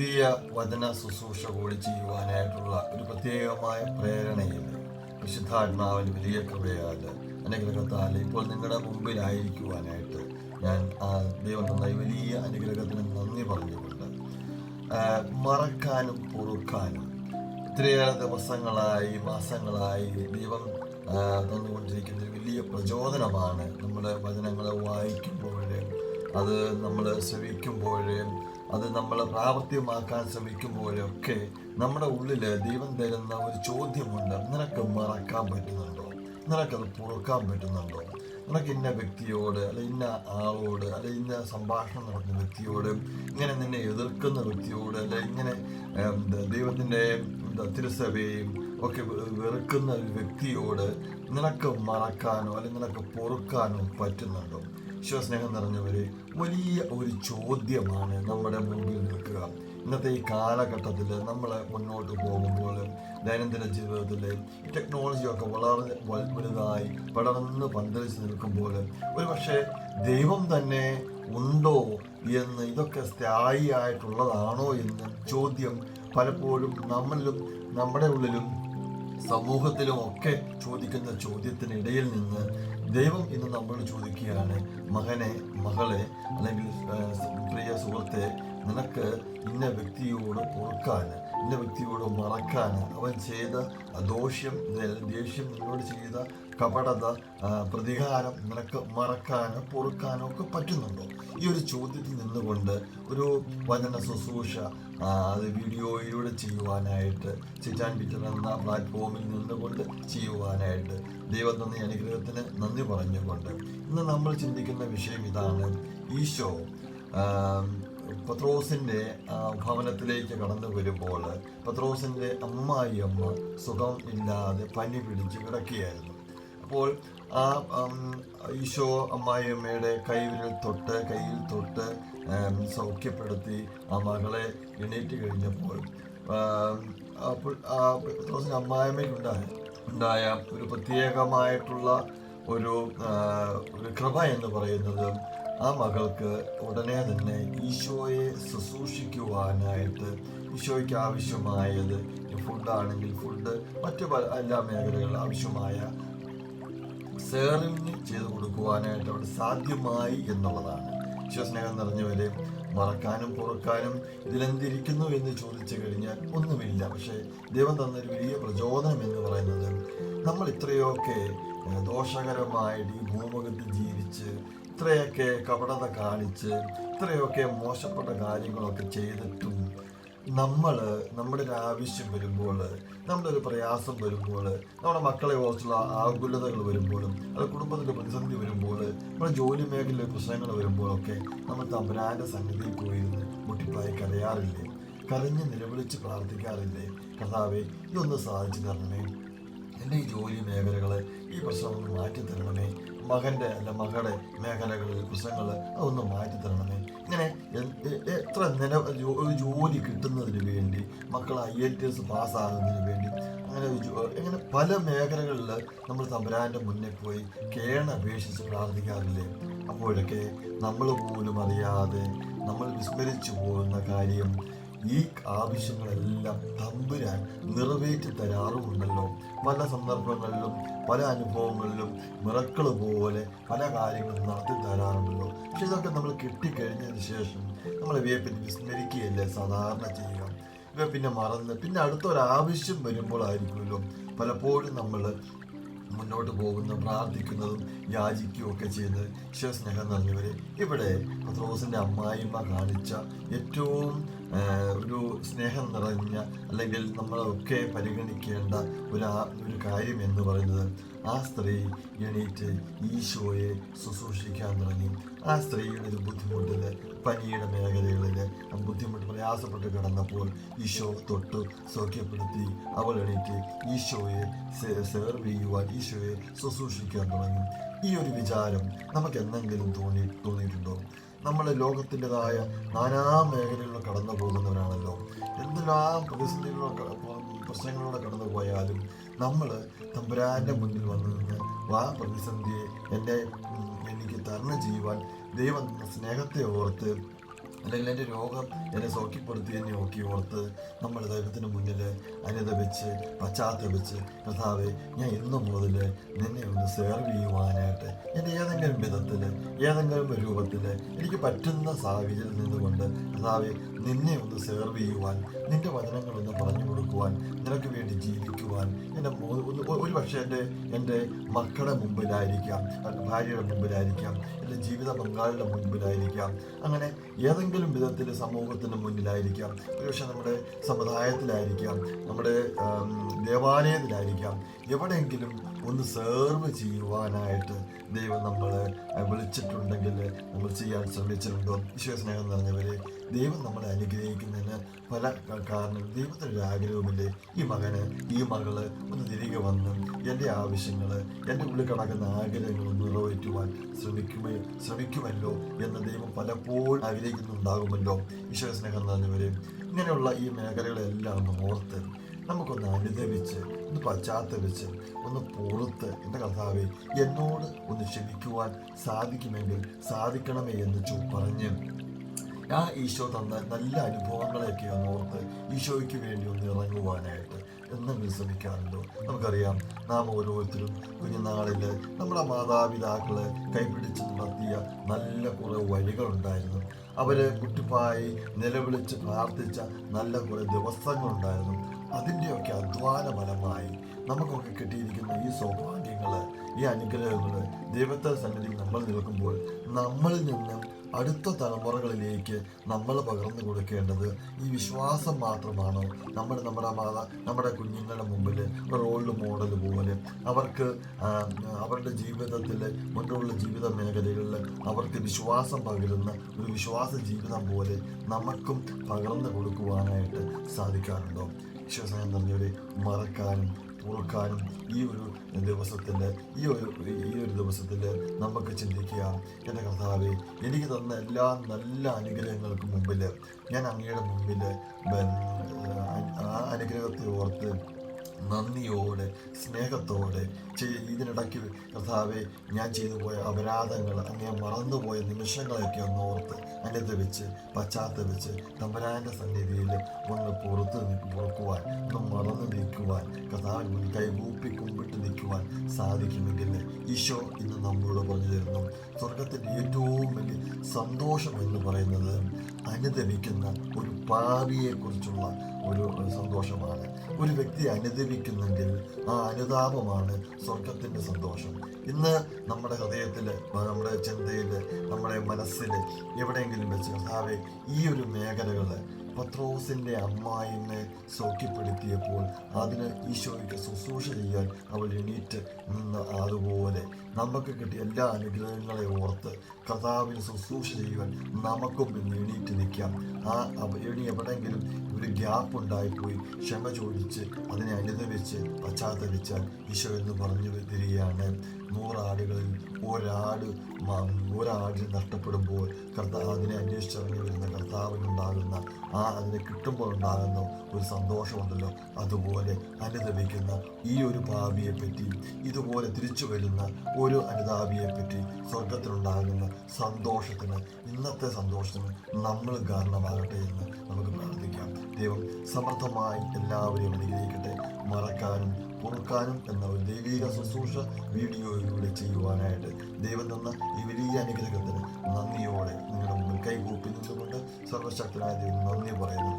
പുതിയ വചന ശുശ്രൂഷ കൂടി ചെയ്യുവാനായിട്ടുള്ള ഒരു പ്രത്യേകമായ പ്രേരണയിൽ വിശുദ്ധാത്മാവിന് വലിയ കൃപയാൽ അനുഗ്രഹത്താൽ ഇപ്പോൾ നിങ്ങളുടെ മുമ്പിലായിരിക്കുവാനായിട്ട് ഞാൻ ആ ദൈവം നന്നായി വലിയ അനുഗ്രഹത്തിന് നന്ദി പറഞ്ഞുകൊണ്ട് മറക്കാനും പൊറുക്കാനും ഒത്തിരിയേറെ ദിവസങ്ങളായി മാസങ്ങളായി ദൈവം തന്നുകൊണ്ടിരിക്കുന്ന ഒരു വലിയ പ്രചോദനമാണ്. നമ്മൾ വചനങ്ങളെ വായിക്കുമ്പോഴേ അത് നമ്മൾ ശ്രവിക്കുമ്പോഴും അത് നമ്മൾ പ്രാവർത്തികമാക്കാൻ ശ്രമിക്കുമ്പോഴൊക്കെ നമ്മുടെ ഉള്ളിൽ ദൈവം തരുന്ന ഒരു ചോദ്യമുണ്ട്. നിനക്ക് മറക്കാൻ പറ്റുന്നുണ്ടോ? നിനക്കത് പുറക്കാൻ പറ്റുന്നുണ്ടോ? നിനക്ക് ഇന്ന വ്യക്തിയോട് അല്ലെ ഇന്ന ആളോട് അല്ലെ ഇന്ന സംഭാഷണം നടക്കുന്ന വ്യക്തിയോട് ഇങ്ങനെ നിന്നെ എതിർക്കുന്ന വ്യക്തിയോട് അല്ലെ ഇങ്ങനെ ദൈവത്തിന്റെ തിരുസഭയും ഒക്കെ വെറുക്കുന്ന ഒരു വ്യക്തിയോട് നിനക്ക് മറക്കാനോ അല്ലെങ്കിൽ നിനക്ക് പൊറുക്കാനോ പറ്റുന്നുണ്ടോ? വിശ്വസ്നേഹം നിറഞ്ഞവരെ വലിയ ഒരു ചോദ്യമാണ് നമ്മുടെ മുമ്പിൽ നിൽക്കുക. ഇന്നത്തെ ഈ കാലഘട്ടത്തിൽ നമ്മൾ മുന്നോട്ട് പോകുമ്പോൾ ദൈനംദിന ജീവിതത്തിൽ ടെക്നോളജിയൊക്കെ വളരെ വലുതായി പടർന്ന് പന്തലിച്ച് നിൽക്കുമ്പോൾ ഒരു പക്ഷേ ദൈവം തന്നെ ഉണ്ടോ എന്ന് ഇതൊക്കെ സ്ഥായിയായിട്ടുള്ളതാണോ എന്ന് ചോദ്യം പലപ്പോഴും നമ്മളിലും നമ്മുടെ ഉള്ളിലും സമൂഹത്തിലും ഒക്കെ ചോദിക്കുന്ന ചോദ്യത്തിനിടയിൽ നിന്ന് ദൈവം ഇന്ന് നമ്മളോട് ചോദിക്കുകയാണ് മകനെ മകളെ അല്ലെങ്കിൽ പ്രിയ സുഹൃത്തെ നിനക്ക് ഇന്ന വ്യക്തിയോട് പൊറുക്കാൻ ഇന്ന വ്യക്തിയോട് മറക്കാൻ അവൻ ചെയ്ത ദോഷ്യം ദേഷ്യം നിന്നോട് ചെയ്ത കപടത പ്രതികാരം നിനക്ക് മറക്കാനോ പൊറുക്കാനോ ഒക്കെ പറ്റുന്നുണ്ടോ? ഈ ഒരു ചോദ്യത്തിൽ നിന്നുകൊണ്ട് ഒരു വചന ശുശ്രൂഷ അത് വീഡിയോയിലൂടെ ചെയ്യുവാനായിട്ട് ചിറ്റാൻ പിറ്റർ എന്ന പ്ലാറ്റ്ഫോമിൽ നിന്നുകൊണ്ട് ചെയ്യുവാനായിട്ട് ദൈവം തന്ന അനുഗ്രഹത്തിന് നന്ദി പറഞ്ഞുകൊണ്ട് ഇന്ന് നമ്മൾ ചിന്തിക്കുന്ന വിഷയം ഇതാണ് ഈശോ. പത്രോസിന്റെ ഭവനത്തിലേക്ക് കടന്നു വരുമ്പോൾ പത്രോസിന്റെ അമ്മായി അമ്മ സുഖം ഇല്ലാതെ പനി പിടിച്ച് കിടക്കുകയായിരുന്നു. അപ്പോൾ ആ ഈശോ അമ്മായിയമ്മയുടെ കൈവിരൽ തൊട്ട് കയ്യിൽ തൊട്ട് സൗഖ്യപ്പെടുത്തി ആ മകളെ എണീറ്റ് കഴിഞ്ഞപ്പോൾ അപ്പോൾ ആ പത്രോസിന്റെ അമ്മായിയമ്മയ്ക്കുണ്ടായ ഉണ്ടായ ഒരു പ്രത്യേകമായിട്ടുള്ള ഒരു ഒരു കൃപ എന്ന് പറയുന്നത് ആ മകൾക്ക് ഉടനെ തന്നെ ഈശോയെ ശുശ്രൂഷിക്കുവാനായിട്ട് ഈശോയ്ക്ക് ആവശ്യമായത് ഫുഡാണെങ്കിൽ ഫുഡ് മറ്റു എല്ലാ മേഖലകളിലും ആവശ്യമായ സേറിന് ചെയ്തു കൊടുക്കുവാനായിട്ട് അവിടെ സാധ്യമായി എന്നുള്ളതാണ്. വിശ്വസ്നേഹം നിറഞ്ഞവരെ മറക്കാനും പൊറുക്കാനും ഇതിലെന്തിരിക്കുന്നു എന്ന് ചോദിച്ചു കഴിഞ്ഞാൽ ഒന്നുമില്ല. പക്ഷേ ദൈവം തന്നൊരു വലിയ പ്രചോദനം എന്ന് പറയുന്നത് നമ്മൾ ഇത്രയൊക്കെ ദോഷകരമായിട്ട് ഈ ഭൂമുഖത്ത് ജീവിച്ച് ഇത്രയൊക്കെ കപടത കാണിച്ച് ഇത്രയൊക്കെ മോശപ്പെട്ട കാര്യങ്ങളൊക്കെ ചെയ്തിട്ടും നമ്മൾ നമ്മുടെ ഒരു ആവശ്യം വരുമ്പോൾ നമ്മുടെ ഒരു പ്രയാസം വരുമ്പോൾ നമ്മുടെ മക്കളെ ഓർച്ചുള്ള ആകുലതകൾ വരുമ്പോൾ അത് കുടുംബത്തിന്റെ പ്രതിസന്ധി വരുമ്പോൾ നമ്മുടെ ജോലി മേഖലയിലെ പ്രശ്നങ്ങൾ വരുമ്പോഴൊക്കെ നമ്മൾ തമ്പുരാന്റെ സന്നിധിയിൽ പോയിരുന്ന് മുട്ടിപ്പായി കരയാറില്ലേ? കരഞ്ഞ് നിലവിളിച്ച് പ്രാർത്ഥിക്കാറില്ലേ? കർത്താവെ ഇതൊന്ന് സാധിച്ചു തരണമേ. എന്റെ ഈ ജോലി മേഖലകൾ ഈ പ്രശ്നം മാറ്റി തരണമേ. മകന്റെ അല്ല മകളുടെ മേഖലകളിൽ പ്രശ്നങ്ങൾ അതൊന്ന് മാറ്റി തരണമേ. ഇങ്ങനെ എത്ര നില ഒരു ജോലി കിട്ടുന്നതിന് വേണ്ടി മക്കൾ ഐ എൽ ടി എസ് പാസ്സാകുന്നതിന് വേണ്ടി അങ്ങനെ ഇങ്ങനെ പല മേഖലകളിൽ നമ്മൾ തമ്പുരാന്റെ മുന്നിൽ പോയി കേണപേക്ഷിച്ച് പ്രാർത്ഥിക്കാറില്ലേ? അപ്പോഴൊക്കെ നമ്മൾ പോലും അറിയാതെ നമ്മൾ വിസ്മരിച്ചു പോകുന്ന കാര്യം ഈ ആവശ്യങ്ങളെല്ലാം തമ്പുരാൻ നിറവേറ്റി തരാറുമുണ്ടല്ലോ. പല സന്ദർഭങ്ങളിലും പല അനുഭവങ്ങളിലും മിറക്കൾ പോലെ പല കാര്യങ്ങളും നടത്തി തരാറുണ്ടല്ലോ. പക്ഷെ ഇതൊക്കെ നമ്മൾ കിട്ടിക്കഴിഞ്ഞതിന് ശേഷം നമ്മൾ ഇവയെ പിന്നെ വിസ്മരിക്കുകയല്ലേ സാധാരണ ചെയ്യുക. ഇവ പിന്നെ മറന്ന് പിന്നെ അടുത്തൊരാവശ്യം വരുമ്പോഴായിരിക്കുമല്ലോ പലപ്പോഴും നമ്മൾ മുന്നോട്ട് പോകുന്ന പ്രാർത്ഥിക്കുന്നതും യാചിക്കുകയും ഒക്കെ ചെയ്യുന്നത്. ശിവസ്നേഹം നിറഞ്ഞവരെ ഇവിടെ പത്രോസിന്റെ അമ്മായിമ്മ കാണിച്ച ഏറ്റവും ഒരു സ്നേഹം നിറഞ്ഞ അല്ലെങ്കിൽ നമ്മളൊക്കെ പരിഗണിക്കേണ്ട ഒരു ഒരു കാര്യം എന്ന് പറയുന്നത് ആ സ്ത്രീ എണീറ്റ് ഈശോയെ ശുശ്രൂഷിക്കാൻ തുടങ്ങി. ആ സ്ത്രീയുടെ ഒരു ബുദ്ധിമുട്ടിൽ പനിയുടെ മേഖലകളിൽ ബുദ്ധിമുട്ട് പ്രയാസപ്പെട്ട് കിടന്നപ്പോൾ ഈശോ തൊട്ട് സൗഖ്യപ്പെടുത്തി. അവൾ എണീറ്റ് ഈശോയെ സെർവ് ചെയ്യുവാൻ ഈശോയെ ശുശ്രൂഷിക്കാൻ തുടങ്ങി. ഈ ഒരു വിചാരം നമുക്ക് എന്തെങ്കിലും തോന്നി തോന്നിയിട്ടുണ്ടോ? നമ്മൾ ലോകത്തിന്റെതായ നാനാ മേഖലകളിലും കടന്നു പോകുന്നവരാണല്ലോ. എന്തെല്ലാം പ്രതിസന്ധികളോ ക- പ്രശ്നങ്ങളിലൂടെ കടന്നു പോയാലും നമ്മൾ തമ്പുരാന്റെ മുന്നിൽ വന്നു നിന്ന് ആ പ്രതിസന്ധിയെ എന്റെ എനിക്ക് തരണം ചെയ്യുവാൻ ദൈവം സ്നേഹത്തെ ഓർത്ത് അല്ലെങ്കിൽ എന്റെ രോഗം എന്നെ സൗഖ്യപ്പെടുത്തി എന്നെ നോക്കി ഓർത്ത് നമ്മൾ ദൈവത്തിന് മുന്നിൽ അനുദപിച്ച് പശ്ചാത്തപിച്ച് കർത്താവെ ഞാൻ ഇന്നു മുതൽ നിന്നെ ഒന്ന് സേർവ് ചെയ്യുവാനായിട്ട് എന്റെ ഏതെങ്കിലും വിധത്തിൽ ഏതെങ്കിലും രൂപത്തിൽ എനിക്ക് പറ്റുന്ന സാഹചര്യം നിന്നുകൊണ്ട് കർത്താവെ നിന്നെ ഒന്ന് സേർവ് ചെയ്യുവാൻ നിന്റെ വചനങ്ങളൊന്ന് പറഞ്ഞു കൊടുക്കുവാൻ നിനക്ക് വേണ്ടി ജീവിക്കുവാൻ എന്റെ ഒരു പക്ഷേ എന്റെ എന്റെ മക്കളുടെ മുമ്പിലായിരിക്കാം ഭാര്യയുടെ മുമ്പിലായിരിക്കാം എന്റെ ജീവിത പങ്കാളിയുടെ മുമ്പിലായിരിക്കാം. അങ്ങനെ ഏതെങ്കിലും വിധത്തിൽ സമൂഹത്തിന് മുന്നിലായിരിക്കാം. ഒരുപക്ഷെ നമ്മുടെ സമുദായത്തിലായിരിക്കാം നമ്മുടെ ദേവാലയത്തിലായിരിക്കാം എവിടെയെങ്കിലും ഒന്ന് സെർവ് ചെയ്യുവാനായിട്ട് ദൈവം നമ്മളെ വിളിച്ചിട്ടുണ്ടെങ്കിൽ നമ്മൾ ചെയ്യാൻ ശ്രമിച്ചിട്ടുണ്ടോ വിശ്വസ്നേഹം സ്നേഹം നിറഞ്ഞവരെ ദൈവം നമ്മളെ അനുഗ്രഹിക്കുന്നതിന് പല കാരണം ദൈവത്തിന്റെ ഒരു ആഗ്രഹമില്ലേ ഈ മകന് ഈ മകൾ ഒന്ന് തിരികെ വന്ന് എന്റെ ആവശ്യങ്ങൾ എന്റെ ഉള്ളിൽ കിടക്കുന്ന ആഗ്രഹങ്ങൾ നിറവേറ്റുവാൻ ശ്രമിക്കുമേ ശ്രമിക്കുമല്ലോ എന്ന് ദൈവം പലപ്പോഴും ആഗ്രഹിക്കുന്നുണ്ടാകുമല്ലോ വിശ്വസ്നേഹം സ്നേഹം നിറഞ്ഞവരെ. ഇങ്ങനെയുള്ള ഈ മേഖലകളെല്ലാം ഓർത്ത് നമുക്കൊന്ന് അനുദവിച്ച് ഒന്ന് പശ്ചാത്തപിച്ച് ഒന്ന് പുറത്ത് എന്റെ കർത്താവെ എന്നോട് ഒന്ന് ക്ഷമിക്കുവാൻ സാധിക്കുമെങ്കിൽ സാധിക്കണമേ എന്ന് ചു പറഞ്ഞ് ആ ഈശോ തന്ന നല്ല അനുഭവങ്ങളെയൊക്കെ ഒന്ന് ഓർത്ത് ഈശോയ്ക്ക് വേണ്ടി ഒന്ന് ഇറങ്ങുവാനായിട്ട് എന്നെങ്കിലും ശ്രമിക്കാറുണ്ടോ? നമുക്കറിയാം നാം ഓരോരുത്തരും കുഞ്ഞുനാളിൽ നമ്മുടെ മാതാപിതാക്കളെ കൈപിടിച്ച് നടത്തിയ നല്ല കുറേ വഴികളുണ്ടായിരുന്നു. അവരെ കുട്ടിപ്പായി നിലവിളിച്ച് പ്രാർത്ഥിച്ച നല്ല കുറേ ദിവസങ്ങളുണ്ടായിരുന്നു. അതിന്റെയൊക്കെ അധ്വാന ഫലമായി നമുക്കൊക്കെ കിട്ടിയിരിക്കുന്ന ഈ സൗഭാഗ്യങ്ങൾ ഈ അനുഗ്രഹങ്ങൾ ദൈവത്തെ സന്നിധിയിൽ നമ്മൾ നിൽക്കുമ്പോൾ നമ്മളിൽ നിന്നും അടുത്ത തലമുറകളിലേക്ക് നമ്മൾ പകർന്നു കൊടുക്കേണ്ടത് ഈ വിശ്വാസം മാത്രമാണ്. നമ്മൾ നമ്മുടെ മാതാ നമ്മുടെ കുഞ്ഞുങ്ങളുടെ മുമ്പിൽ റോൾ മോഡൽ പോലെ അവർക്ക് അവരുടെ ജീവിതത്തിൽ മുന്നോട്ടുള്ള ജീവിത മേഖലകളിൽ അവർക്ക് വിശ്വാസം പകരുന്ന ഒരു വിശ്വാസ ജീവിതം പോലെ നമുക്കും പകർന്നു കൊടുക്കുവാനായിട്ട് സാധിക്കാറുണ്ടോ? വിശ്വാസം നിറഞ്ഞവരെ മറക്കാനും ഓർക്കാനും ഈ ഒരു ദിവസത്തിന്റെ ഈ ഒരു ഈ ഒരു ദിവസത്തിൽ നമുക്ക് ചിന്തിക്കുക എന്റെ കർത്താവെ എനിക്ക് തന്ന എല്ലാ നല്ല അനുഗ്രഹങ്ങൾക്കും മുമ്പിൽ ഞാൻ അങ്ങയുടെ മുമ്പിൽ ആ അനുഗ്രഹത്തെ ഓർത്ത് നന്ദിയോടെ സ്നേഹത്തോടെ ഇതിനിടയ്ക്ക് കർത്താവെ ഞാൻ ചെയ്തു പോയ അപരാധങ്ങൾ അങ്ങനെ മറന്നുപോയ നിമിഷങ്ങളൊക്കെ ഒന്ന് ഓർത്ത് അനുദവിച്ച് പശ്ചാത്തപിച്ച് തമ്പരാന്റെ സന്നിധിയിൽ ഒന്ന് പുറത്ത് പുറക്കുവാൻ ഒന്ന് മറന്നു നിൽക്കുവാൻ കർത്താവിന് മുന്നിൽ കൈകൂപ്പി കുമ്പിട്ട് നിൽക്കുവാൻ സാധിക്കുമെങ്കിൽ ഈശോ ഇന്ന് നമ്മളോട് പറഞ്ഞു തരുന്നു. സ്വർഗത്തിന്റെ ഏറ്റവും വലിയ സന്തോഷം എന്ന് പറയുന്നത് അനുദവിക്കുന്ന ഒരു പാവിയെക്കുറിച്ചുള്ള ഒരു സന്തോഷമാണ്. ഒരു വ്യക്തി അനുദവിക്കുന്നെങ്കിൽ ആ അനുതാപമാണ് സ്വർഗത്തിന്റെ സന്തോഷം. ഇന്ന് നമ്മുടെ ഹൃദയത്തിൽ നമ്മുടെ ചിന്തയിൽ നമ്മുടെ മനസ്സിൽ എവിടെയെങ്കിലും വെച്ച് കർത്താവെ ഈ ഒരു മേഖലകൾ പത്രോസിന്റെ അമ്മായിനെ സൗഖ്യപ്പെടുത്തിയപ്പോൾ അതിന് ഈശോയ്ക്ക് ശുശ്രൂഷ ചെയ്യാൻ അവൾ എണീറ്റ് നിന്ന് അതുപോലെ നമുക്ക് കിട്ടിയ എല്ലാ അനുഗ്രഹങ്ങളെ ഓർത്ത് കർത്താവിന് ശുശ്രൂഷ ചെയ്യുവാൻ നമുക്കും ഇന്ന് എണീറ്റ് നിൽക്കാം. ആ എണി എവിടെയെങ്കിലും ഒരു ഗ്യാപ്പ് ഉണ്ടായിപ്പോയി. ക്ഷമ ചോദിച്ച് അതിനെ അനുദവിച്ച് പശ്ചാത്തലിച്ചാൽ ഈശോ എന്ന് പറഞ്ഞു തരികയാണ് നൂറാടുകളിൽ ഒരാട് മ- ഒരാട് നഷ്ടപ്പെടുമ്പോൾ കർത്താവ് അതിനെ അന്വേഷിച്ചിറങ്ങി വരുന്ന കർത്താവിനുണ്ടാകുന്ന ആ അതിനെ കിട്ടുമ്പോൾ ഉണ്ടാകുന്ന ഒരു സന്തോഷമുണ്ടല്ലോ. അതുപോലെ അനുദവിക്കുന്ന ഈ ഒരു ഭാവിയെപ്പറ്റി ഇതുപോലെ തിരിച്ചു വരുന്ന ഒരു അനുതാപിയെപ്പറ്റി സ്വർഗത്തിലുണ്ടാകുന്ന സന്തോഷത്തിന് ഇന്നത്തെ സന്തോഷത്തിന് നമ്മൾ കാരണമാകട്ടെ എന്ന് നമുക്ക് പ്രാർത്ഥിക്കാം. ദൈവം സമർത്ഥമായി എല്ലാവരെയും അനുഗ്രഹിക്കട്ടെ. മറക്കാനും പൊറുക്കാനും എന്ന ഒരു ദൈവിക ശുശ്രൂഷ വീഡിയോയിലൂടെ ചെയ്യുവാനായിട്ട് ദൈവം തന്ന ഈ വലിയ അനുഗ്രഹത്തിന് നന്ദിയോടെ നിങ്ങളുടെ മുമ്പിൽ കൈകൂപ്പി നിന്നുകൊണ്ട് സർവശക്തനായ ദൈവം നന്ദി പറയുന്നു.